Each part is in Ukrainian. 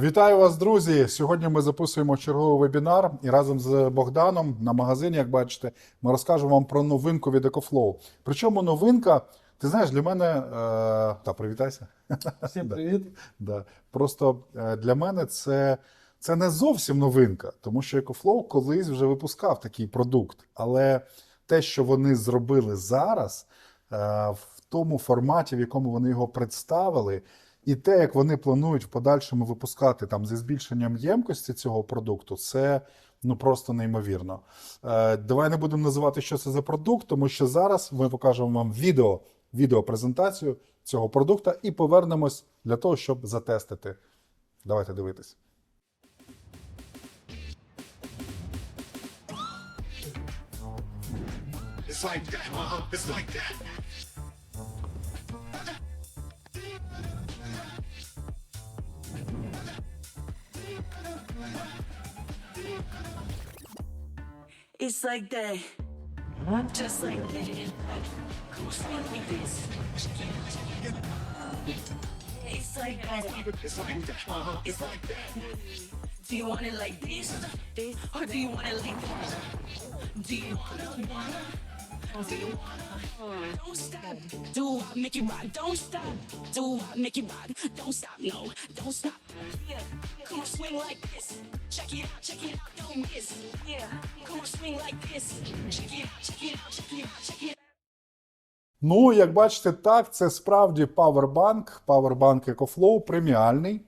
Вітаю вас, друзі! Сьогодні ми записуємо черговий вебінар і разом з Богданом на магазині, як бачите, ми розкажемо вам про новинку від EcoFlow. Причому новинка, ти знаєш, для мене е, та привітайся. Всім привіт. Да. Просто е, для мене це, це не зовсім новинка, тому що EcoFlow колись вже випускав такий продукт. Але те, що вони зробили зараз, е, в тому форматі, в якому вони його представили, і те, як вони планують в подальшому випускати там зі збільшенням ємкості цього продукту, це ну просто неймовірно. Е, давай не будемо називати, що це за продукт, тому що зараз ми покажемо вам відео, відеопрезентацію цього продукту і повернемось для того, щоб затестити. Давайте дивитись. It's like that. It's like that. It's like that. Just like that. On, like this. It's like that. It's like that, uh-huh. It's like that. Do you want it like this? Or do you want it like that? Do you wanna, wanna? Do you wanna? Don't stop. Do I make you rock? Don't stop. Do I make you rock? Don't stop. No, don't stop. Yeah. Come on, swing like this. Check it out, check it out, don't miss. Yeah. Come on, swing like this. Check it out, check it out, check it out, check it out. Ну, як бачите, так, це справді павербанк, павербанк EcoFlow преміальний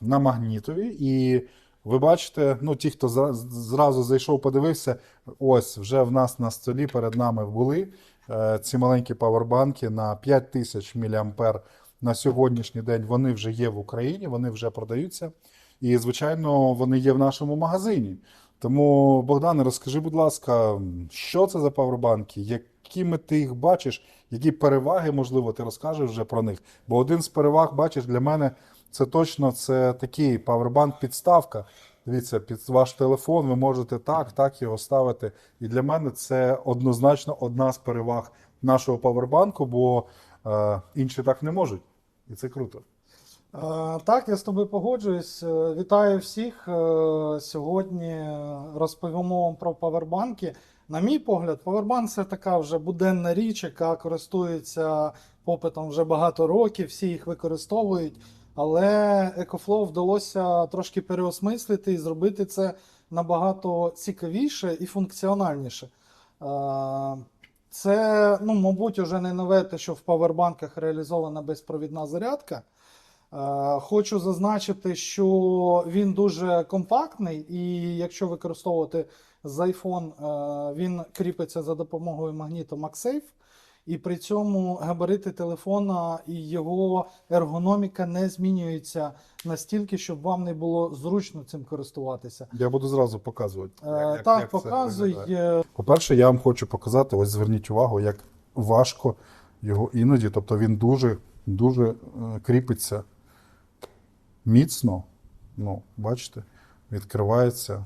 на магнітові. І ви бачите, ну, ті, хто зразу зайшов, подивився, ось вже в нас на столі перед нами були е, ці маленькі павербанки на 5000 мА на сьогоднішній день. Вони вже є в Україні, вони вже продаються. І, звичайно, вони є в нашому магазині. Тому, Богдане, розкажи, будь ласка, що це за павербанки, якими ти їх бачиш, які переваги, можливо, ти розкажеш вже про них. Бо один з переваг, бачиш, для мене це точно це такий павербанк-підставка. Дивіться, під ваш телефон ви можете так, так його ставити. І для мене це однозначно одна з переваг нашого павербанку, бо е, інші так не можуть. І це круто. Е, Так, я з тобою погоджуюсь. Е, Вітаю всіх. Е, Сьогодні розповімо вам про павербанки. На мій погляд, павербанк це така вже буденна річ, яка користується попитом вже багато років, всі їх використовують. Але EcoFlow вдалося трошки переосмислити і зробити це набагато цікавіше і функціональніше. Е, Це, ну, мабуть, вже не нове те, що в павербанках реалізована безпровідна зарядка. Е, Хочу зазначити, що він дуже компактний, і якщо використовувати з iPhone, е, він кріпиться за допомогою магніту MagSafe. І при цьому габарити телефона і його ергономіка не змінюються настільки, щоб вам не було зручно цим користуватися. Я буду зразу показувати. Е, як- як- так, як показуй. Е, По-перше, я вам хочу показати, ось зверніть увагу, як важко його іноді. Тобто він дуже, дуже е, кріпиться міцно. Ну, бачите, відкривається.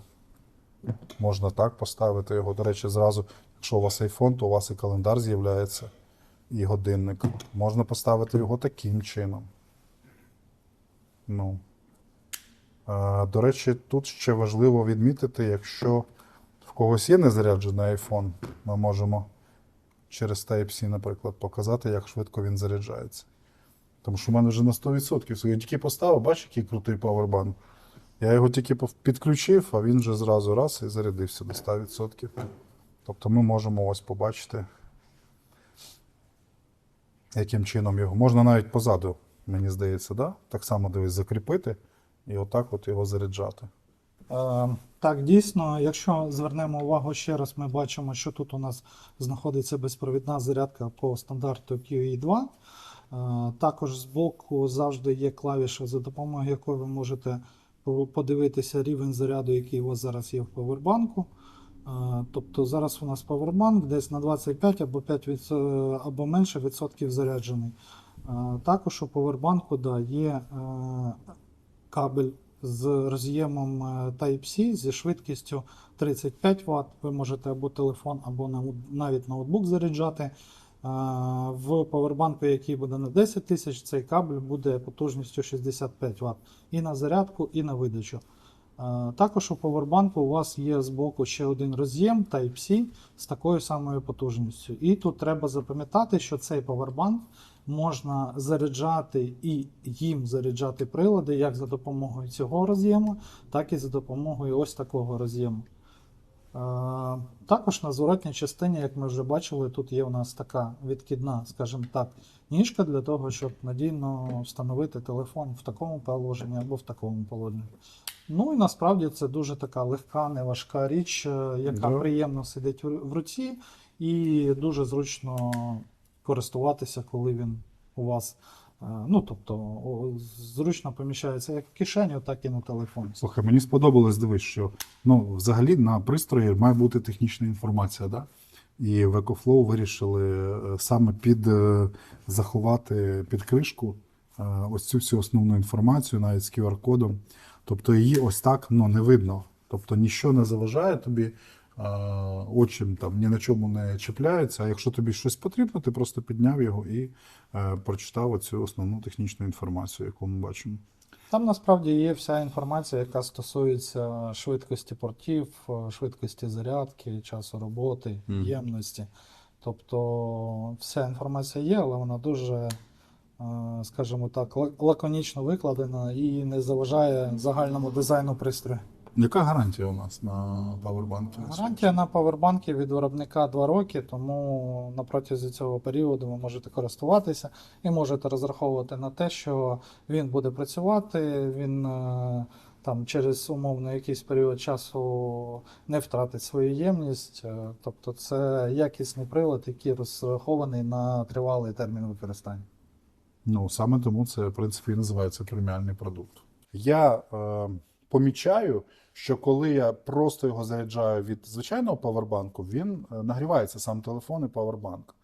Можна так поставити його. До речі, зразу, якщо у вас iPhone, то у вас і календар з'являється, і годинник. Можна поставити його таким чином. Ну. До речі, тут ще важливо відмітити, якщо в когось є незаряджений iPhone, ми можемо через Type-C, наприклад, показати, як швидко він заряджається. Тому що в мене вже на 100%. Я тільки поставив, бачиш, який крутий павербанк. Я його тільки підключив, а він вже зразу раз і зарядився до 100%. Тобто ми можемо ось побачити, яким чином його. Можна навіть позаду, мені здається, да? так само дивись, закріпити і отак от його заряджати. Е, Так, дійсно, якщо звернемо увагу ще раз, ми бачимо, що тут у нас знаходиться безпровідна зарядка по стандарту QE2. Е, Також збоку завжди є клавіша, за допомогою якої ви можете подивитися рівень заряду, який у вас зараз є в павербанку. Тобто зараз у нас павербанк десь на 25 або 5 від, або менше відсотків заряджений. Також у павербанку да, є е, кабель з роз'ємом е, Type-C зі швидкістю 35 Вт. Ви можете або телефон, або навіть ноутбук заряджати. В павербанку, який буде на 10 тисяч, цей кабель буде потужністю 65 Вт і на зарядку, і на видачу. Е, Також у павербанку у вас є збоку ще один роз'єм Type-C з такою самою потужністю. І тут треба запам'ятати, що цей павербанк можна заряджати і їм заряджати прилади як за допомогою цього роз'єму, так і за допомогою ось такого роз'єму. Е, Також на зворотній частині, як ми вже бачили, тут є у нас така відкидна, скажімо так, ніжка для того, щоб надійно встановити телефон в такому положенні або в такому положенні. Ну і насправді це дуже така легка, неважка річ, е, яка Да. приємно сидить в руці, і дуже зручно користуватися, коли він у вас. е, Ну, тобто, зручно поміщається як в кишеню, так і на телефоні. Слухай, мені сподобалось дивись, що ну, взагалі на пристрої має бути технічна інформація, да? І в EcoFlow вирішили е, саме під заховати під кришку ось цю всю основну інформацію, навіть з QR-кодом. Тобто її ось так ну, не видно. Тобто нічого не заважає тобі, очі там ні на чому не чіпляються. А якщо тобі щось потрібно, ти просто підняв його і е, прочитав оцю основну технічну інформацію, яку ми бачимо. Там насправді є вся інформація, яка стосується швидкості портів, е, швидкості зарядки, часу роботи, ємності. Тобто вся інформація є, але вона дуже, скажімо так, лаконічно викладена і не заважає загальному дизайну пристрою. Яка гарантія у нас на павербанки? Гарантія на павербанки від виробника 2 роки, тому на протязі цього періоду ви можете користуватися і можете розраховувати на те, що він буде працювати, він е, там через умовно якийсь період часу не втратить свою ємність. Е, Тобто це якісний прилад, який розрахований на тривалий термін використання. Ну, саме тому це, в принципі, і називається преміальний продукт. Я е, помічаю, що коли я просто його заряджаю від звичайного павербанку, він е, нагрівається сам телефон і павербанк.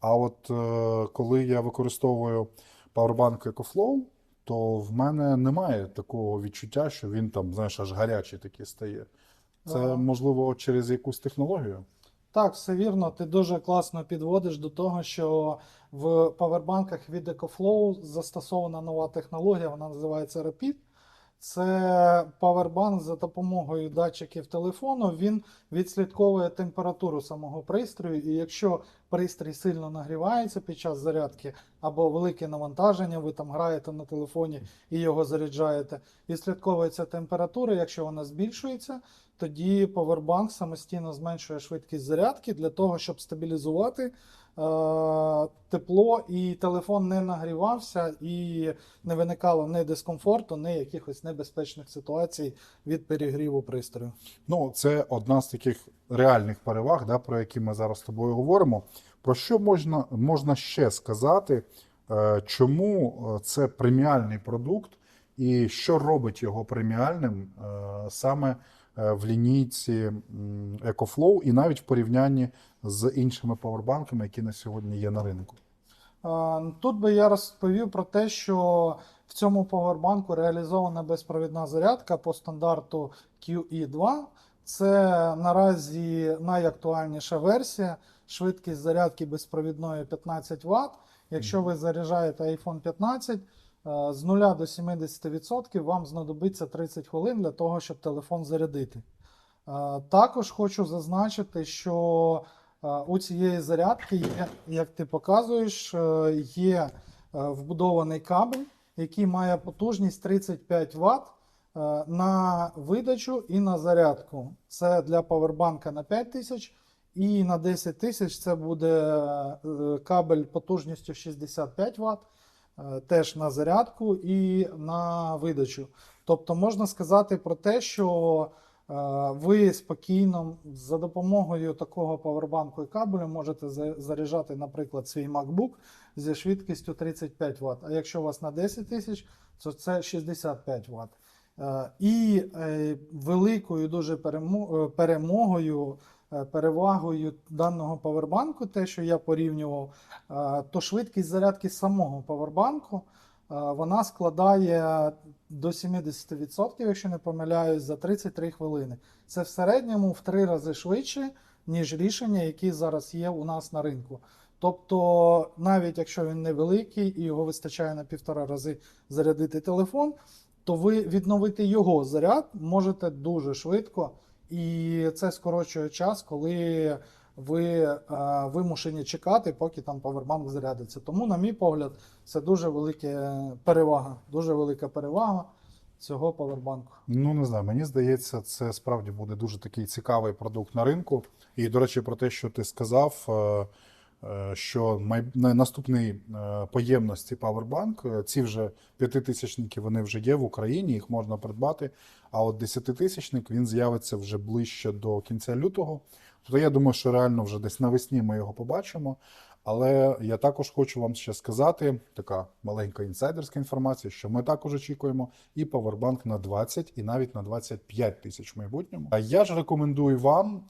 А от е, коли я використовую павербанк EcoFlow, то в мене немає такого відчуття, що він там, знаєш, аж гарячий такий стає. Це Ага. можливо через якусь технологію. Так, все вірно. Ти дуже класно підводиш до того, що в павербанках від EcoFlow застосована нова технологія, вона називається Rapid. Це павербанк за допомогою датчиків телефону. Він відслідковує температуру самого пристрою, і якщо пристрій сильно нагрівається під час зарядки або велике навантаження, ви там граєте на телефоні і його заряджаєте, відслідковується температура. Якщо вона збільшується, тоді Powerbank самостійно зменшує швидкість зарядки для того, щоб стабілізувати тепло, і телефон не нагрівався, і не виникало ні дискомфорту, ні якихось небезпечних ситуацій від перегріву пристрою. Ну, це одна з таких реальних переваг, да, про які ми зараз з тобою говоримо. Про що можна, можна ще сказати, е, чому е, це преміальний продукт і що робить його преміальним е, саме е, в лінійці EcoFlow і навіть в порівнянні з іншими павербанками, які на сьогодні є на ринку. Е, Тут би я розповів про те, що в цьому повербанку реалізована безпровідна зарядка по стандарту QE2. Це наразі найактуальніша версія. Швидкість зарядки безпровідної 15 Вт. Якщо ви заряджаєте iPhone 15, е, з 0 до 70% вам знадобиться 30 хвилин для того, щоб телефон зарядити. Е, Також хочу зазначити, що е, у цієї зарядки є, як ти показуєш, е, є е, вбудований кабель, який має потужність 35 Вт е, на видачу і на зарядку. Це для павербанка на 5000 і на 10 тисяч це буде е, кабель потужністю 65 Вт, е, теж на зарядку і на видачу. Тобто можна сказати про те, що е, ви спокійно за допомогою такого павербанку і кабелю можете за- заряджати, наприклад, свій MacBook зі швидкістю 35 Вт. А якщо у вас на 10 тисяч, то це 65 Вт. Е, І е, великою дуже е, перемогою, е, перевагою даного павербанку, те, що я порівнював, е, то швидкість зарядки самого павербанку е, вона складає до 70%, якщо не помиляюсь, за 33 хвилини. Це в середньому в три рази швидше, ніж рішення, які зараз є у нас на ринку. Тобто, навіть якщо він невеликий і його вистачає на півтора рази зарядити телефон, то ви відновити його заряд можете дуже швидко, і це скорочує час, коли ви е, вимушені чекати, поки там павербанк зарядиться. Тому, на мій погляд, це дуже велика перевага. Дуже велика перевага цього павербанку. Ну, не знаю, мені здається, це справді буде дуже такий цікавий продукт на ринку. І, до речі, про те, що ти сказав, е, е, що наступний по ємності Powerbank, е, ці вже п'ятитисячники вони вже є в Україні, їх можна придбати. А от десятитисячник він з'явиться вже ближче до кінця лютого. Тобто я думаю, що реально вже десь навесні ми його побачимо. Але я також хочу вам ще сказати, така маленька інсайдерська інформація, що ми також очікуємо і Powerbank на 20, і навіть на 25 тисяч в майбутньому. А я ж рекомендую вам.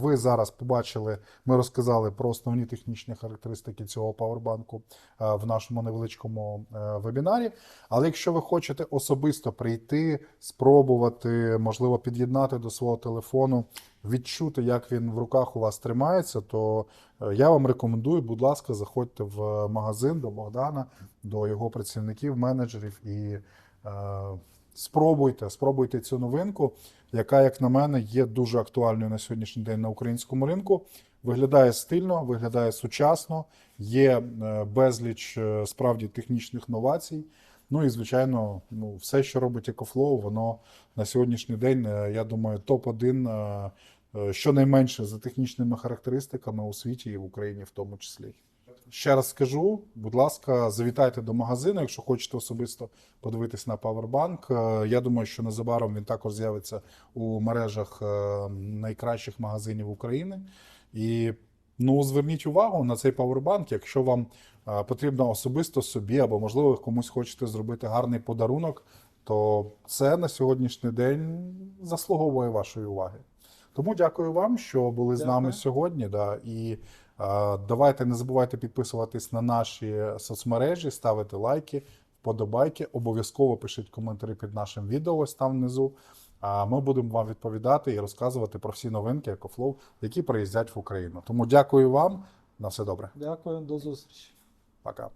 Ви зараз побачили, ми розказали про основні технічні характеристики цього Powerbank е, в нашому невеличкому е, вебінарі. Але якщо ви хочете особисто прийти, спробувати, можливо, під'єднати до свого телефону, відчути, як він в руках у вас тримається, то е, я вам рекомендую, будь ласка, заходьте в магазин до Богдана, до його працівників, менеджерів і е, спробуйте, спробуйте цю новинку, яка, як на мене, є дуже актуальною на сьогоднішній день на українському ринку. Виглядає стильно, виглядає сучасно, є е, безліч е, справді технічних новацій. Ну і звичайно, ну все, що робить EcoFlow, воно на сьогоднішній день, я думаю, топ-1 е, е, щонайменше за технічними характеристиками у світі і в Україні в тому числі. Ще раз скажу, будь ласка, завітайте до магазину, якщо хочете особисто подивитись на Powerbank. Е, Я думаю, що незабаром він також з'явиться у мережах е, найкращих магазинів України. І ну, зверніть увагу на цей Powerbank, якщо вам е, потрібно особисто собі, або, можливо, комусь хочете зробити гарний подарунок, то це на сьогоднішній день заслуговує вашої уваги. Тому дякую вам, що були з нами сьогодні. Да, і е, давайте не забувайте підписуватись на наші соцмережі, ставити лайки, вподобайки. Обов'язково пишіть коментарі під нашим відео ось там внизу. А ми будемо вам відповідати і розказувати про всі новинки EcoFlow, які приїздять в Україну. Тому дякую вам. На все добре. Дякую, до зустрічі. Пока.